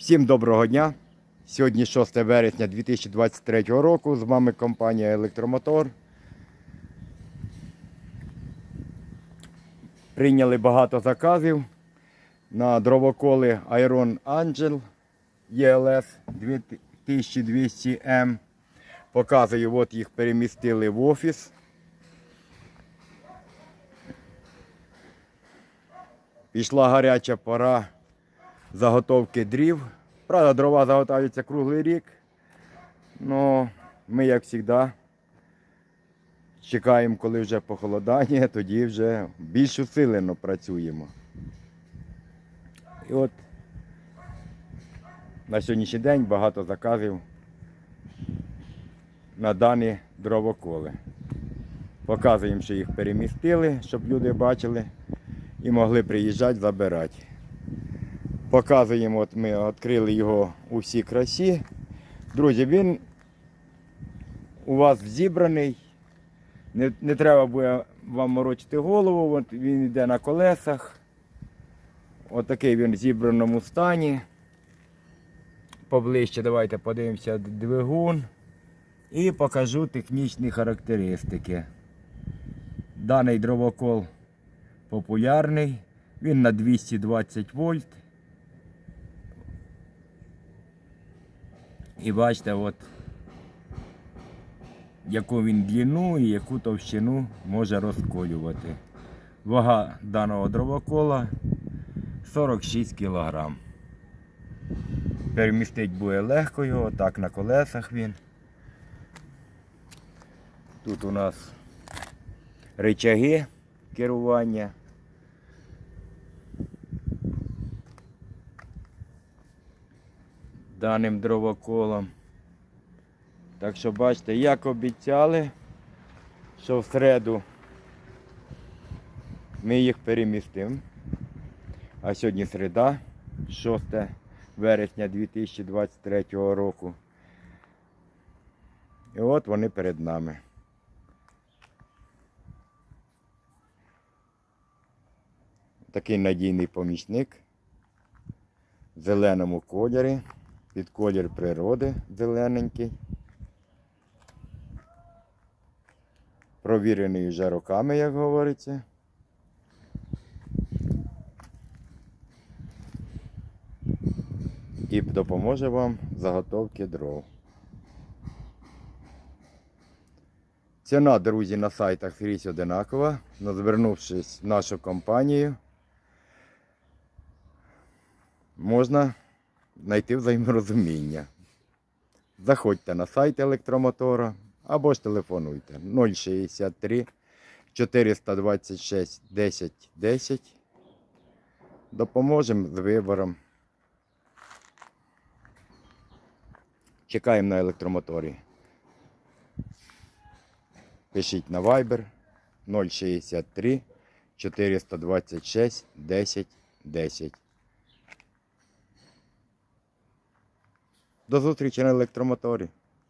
Всім доброго дня. Сьогодні 6 вересня 2023 року. З вами компанія Електромотор. Прийняли багато заказів на дровоколи Iron Angel ELS 2200M. Показую, от їх перемістили в офіс. Пішла гаряча пора заготовки дрів. Правда, дрова заготовляються круглий рік. Ну, ми, як завжди, чекаємо, коли вже похолодання, тоді вже більш усилено працюємо. І от на сьогоднішній день багато заказів на дані дровоколи. Показуємо, що їх перемістили, щоб люди бачили і могли приїжджати забирати. Показуємо, от ми відкрили його у всій красі. Друзі, він у вас зібраний. Не, не треба буде вам морочити голову. От він йде на колесах. Отакий він в зібраному стані. Поближче давайте подивимося двигун. І покажу технічні характеристики. Даний дровокол популярний. Він на 220 вольт. І бачите, от яку він длину і яку товщину може розколювати. Вага даного дровокола 46 кг. Перемістить буде легко його, отак на колесах він. Тут у нас рычаги керування. Даним дровоколом. Так що бачите, як обіцяли, що в середу ми їх перемістимо. А сьогодні середа, 6 вересня 2023 року. І от вони перед нами. Такий надійний помічник в зеленому кольорі під колір природи зелененький. Провірений вже роками, як говориться. І допоможе вам в заготовці дров. Ціна, друзі, на сайтах скрізь одинакова. Но звернувшись в нашу компанію, можна знайти взаєморозуміння. Заходьте на сайт електромотора або ж телефонуйте 063 426 10 10. Допоможемо з вибором. Чекаємо на електромоторі. Пишіть на Viber 063 426 10 10. До зустрічі на електромоторі.